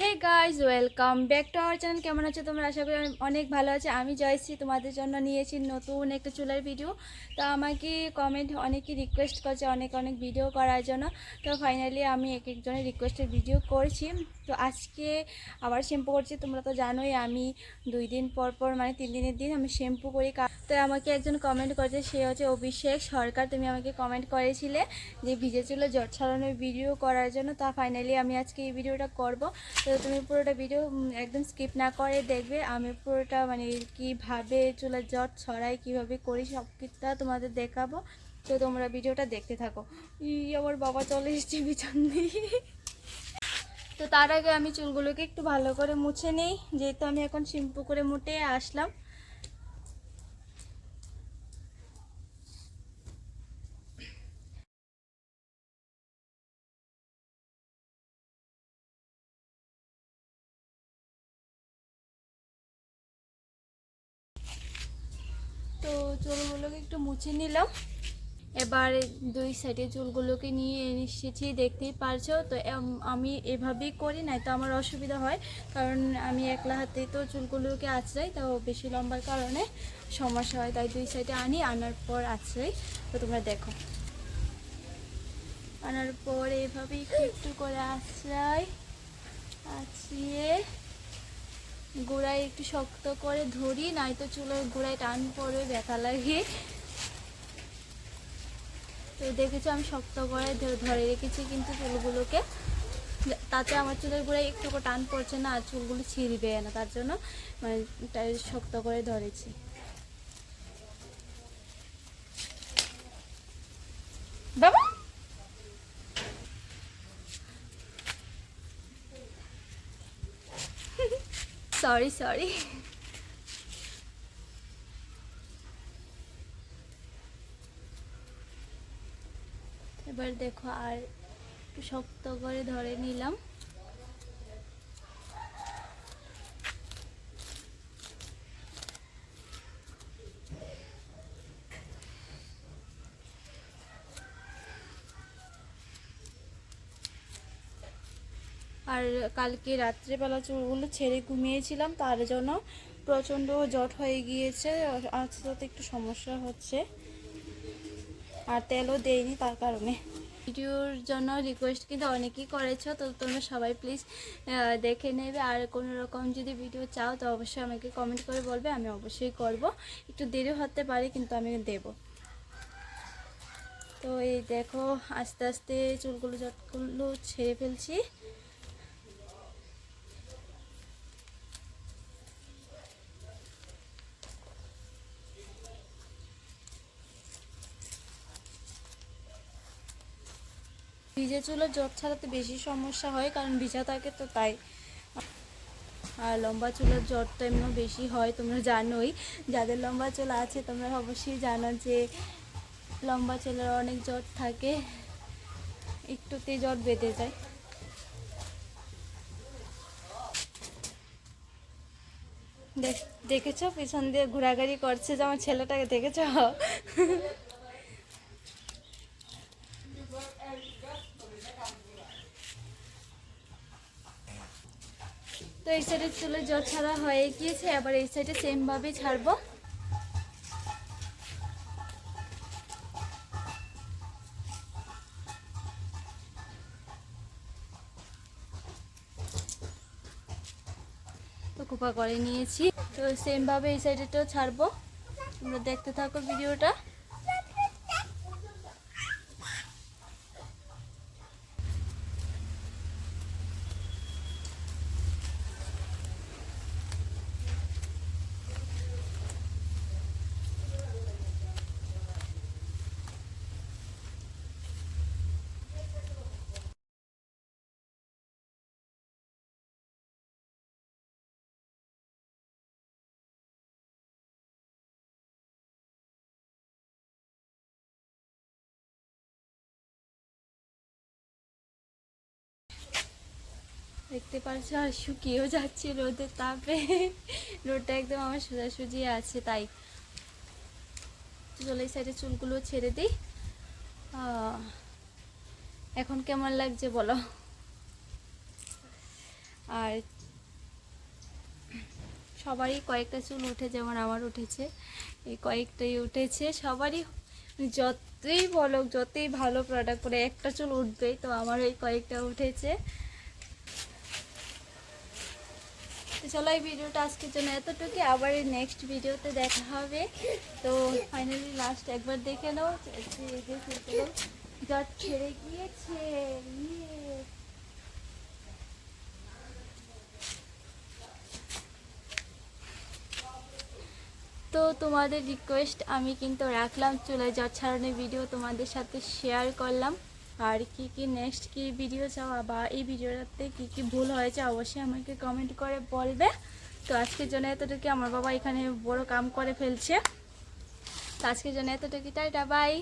Hey guys welcome back to our channel কেমন আছো তোমরা? আশা করি অনেক ভালো আছে। আমি জয়শ্রী, তোমাদের জন্য নিয়েছি নতুন একটা চুলার ভিডিও তো আমাকে কমেন্ট অনেকে রিকোয়েস্ট করছে, অনেক অনেক ভিডিও করার জন্য। তো ফাইনালি আমি এক একজনের রিকোয়েস্টের ভিডিও করছি। তো আজকে আবার শ্যাম্পু করছি, তোমরা তো জানোই আমি দুই দিন পর পর মানে তিন দিনের দিন আমি শ্যাম্পু করি। তো আমাকে একজন কমেন্ট করেছে, সে হচ্ছে অভিষেক সরকার। তুমি আমাকে কমেন্ট করেছিলে যে ভিজে চুলে জট ছড়ানোর ভিডিও করার জন্য। তা ফাইনালি আমি আজকে এই ভিডিওটা করব। তো তুমি পুরোটা ভিডিও একদম স্কিপ না করে দেখবে। আমি পুরোটা মানে কীভাবে চুলের জট ছড়াই কীভাবে করি সব কিছুটা তোমাদের দেখাবো। তো তোমরা ভিডিওটা দেখতে থাকো। ই, আমার বাবা চলে এসেছে বিছান দিয়ে। তো তার আগে আমি চুলগুলোকে একটু ভালো করে মুছে নিই। যেহেতু আমি এখন শিম্পু করে মুটে আসলাম তো চুলগুলোকে একটু মুছে নিলাম। এবার দুই সাইডে চুলগুলোকে নিয়ে এসেছি, দেখতেই পারছ? তো আমি এভাবেই করি, নাই তো আমার অসুবিধা হয়। কারণ আমি একলা হাতেই তো চুলগুলোকে আঁচড়াই, তো বেশি লম্বার কারণে সমস্যা হয়। তাই দুই সাইডে আনি, আনার পর আঁচড়াই। তো তোমরা দেখো। আনার পর এভাবে একটু একটু করে আঁচড়াই আঁচড়িয়ে গোড়ায় একটু শক্ত করে ধরি নয়তো চুলের গোড়ায় টান পড়ে ব্যথা লাগে। তো দেখেছ, আমি শক্ত করে ধরে রেখেছি কিন্তু চুলগুলোকে। তাতে আমার চুলের গোড়ায় একটু টান পড়ছে না, আর চুলগুলো ছিঁড়বে না, তার জন্য মানে শক্ত করে ধরেছি বাবা সরি সরি এবার দেখো আর শক্ত করে ধরে নিলাম। আর কালকে রাত্রেবেলা চুলগুলো ছেড়ে ঘুমিয়েছিলাম, তার জন্য প্রচণ্ড জট হয়ে গিয়েছে আস্তে আস্তে একটু সমস্যা হচ্ছে। আর তেলও দেয়নি তার কারণে। ভিডিওর জন্য রিকোয়েস্ট কিন্তু অনেকেই করেছ, তো তোমরা সবাই প্লিজ দেখে নেবে। আর কোনো রকম যদি ভিডিও চাও, তো অবশ্যই আমাকে কমেন্ট করে বলবে, আমি অবশ্যই করব। একটু দেরি হতে পারে, কিন্তু আমি দেব। তো এই দেখো, আস্তে আস্তে চুলগুলো, জটগুলো ছেড়ে ফেলছি। ভিজে চুলের জট ছাড়াতে বেশি সমস্যা হয়, কারণ ভিজা থাকে তো তাই। আর লম্বা চুলের তো এমনিও বেশি হয়, তোমরা জানোই। যাদের লম্বা চুল আছে, তোমরা অবশ্যই জানো যে লম্বা চুলের অনেক জট থাকে, একটুতে জট বেঁধে যায়। দেখ- দেখেছ? পিছন দিয়ে ঘোরাঘুরি করছে যে আমার ছেলেটাকে দেখেছ? তো এই সাইডের চুলে জল ছাড়া হয়ে গিয়েছে, আবার এই সাইডে সেমভাবেই ছাড়বো। তো কোপা করে নিয়েছি, তো সেমভাবে এই সাইডেটাও ছাড়বো। তোমরা দেখতে থাকো ভিডিওটা। দেখতে পাচ্ছ আর শুকিয়েও যাচ্ছে রোদের তাপে। রোদটা একদম আমার সোজাসুজি আছে, তাই। চলে সাইডে চুলগুলো ছেড়ে দিই। এখন কেমন লাগছে বলো? আর সবারই কয়েকটা চুল উঠে, যেমন আমার উঠেছে, এই কয়েকটাই উঠেছে। সবারই যতই বলো, যতই ভালো প্রোডাক্ট করে একটা চুল উঠবেই, তো আমার এই কয়েকটা উঠেছে। তো চলো এই ভিডিওটা আজকের জন্য এতটুকু আবার এই নেক্সট ভিডিওতে দেখা হবে। তো ফাইনালি লাস্ট একবার দেখে নাও। জট ছেড়ে গিয়েছে। তো তোমাদের রিকোয়েস্ট আমি কিন্তু রাখলাম। চুলে জট ছাড়ানোর ভিডিও তোমাদের সাথে শেয়ার করলাম। আর কি কি নেক্সট কি ভিডিও চাওয়া বা এই ভিডিওটাতে কি কি ভুল হয়েছে অবশ্যই আমাকে কমেন্ট করে বলবে। তো আজকের জন্য এতটুকু আমার বাবা এখানে বড় কাম করে ফেলছে। তো আজকের জন্য এতটুকু তাই বাই